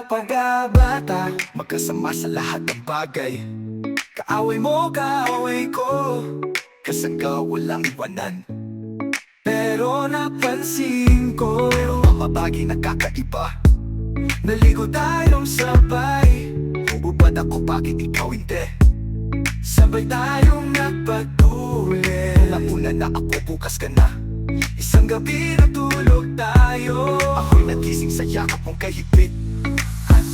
mula pagkabata Magkasama sa lahat ng bagay. Kaaway mo, kaaway ko. Kasangga walang iwanan. Pero napansin ko Mga bagay na kakaiba. Naligo tayong sabay. Ubad ako bakit ikaw hindi? Sabay tayong nagpatuloy Una na ako bukas ka na. Isang gabi natulog tayo. Ako'y nagising sa yakap mong kahigpit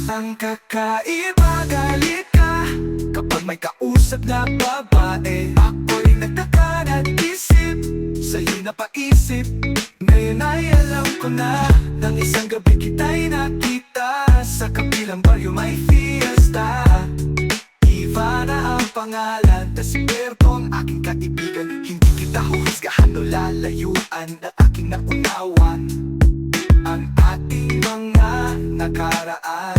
ang kakaiba galit ka. Kapag may kausap na babae Ako'y nagtaka at isip. Sa'yo napaisip Ngayon ay alam ko na. Nang isang gabi kita'y nakita Sa kabilang baryo may fiesta. Iva na ang pangalan Tas si Berto ang aking kaibigan. Hindi kita huhusgahan o lalayuan Na aking naunawan Ang ating mga nakaraan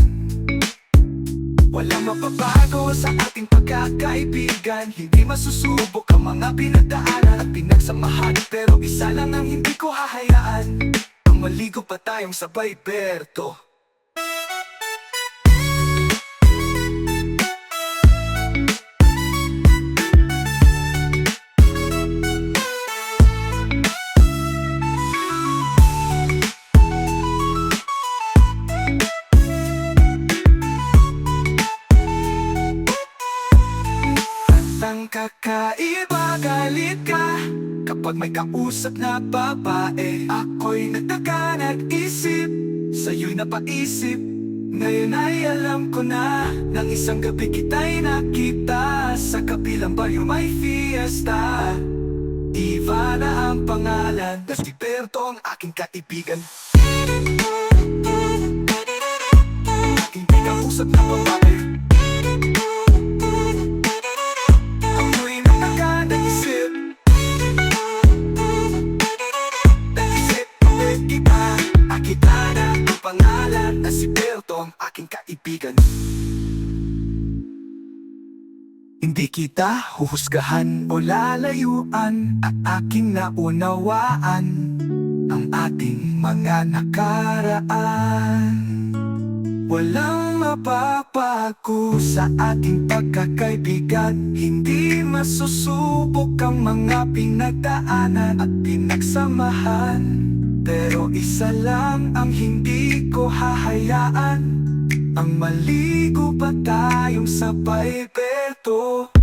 Walang mapabago sa ating pagkakaibigan. Hindi masusubok ang mga pinagdaanan At pinagsamahan Pero isa lang ang hindi ko hahayaan. Ang maligo pa tayong sabay Berto At ang kakaiba galit ka. Kapag may kausap na babae Ako'y nagtaka nag-isip. Sa'yo'y napaisip Ngayon ay alam ko na. Nang isang gabi kita'y nakita Sa kabilang baryo may fiesta. Iva na ang pangalan Tas si Berto ang aking kaibigan. Aking di kausap na babae pangalan Na si Berto aking kaibigan. Hindi kita huhusgahan o lalayuan At aking naunawaan Ang ating mga nakaraan. Walang mapapago sa ating pagkakaibigan. Hindi masusubok ang mga pinagdaanan at pinagsamahan. Pero isa lang ang hindi ko hahayaan Ang maligo pa tayong sabay Berto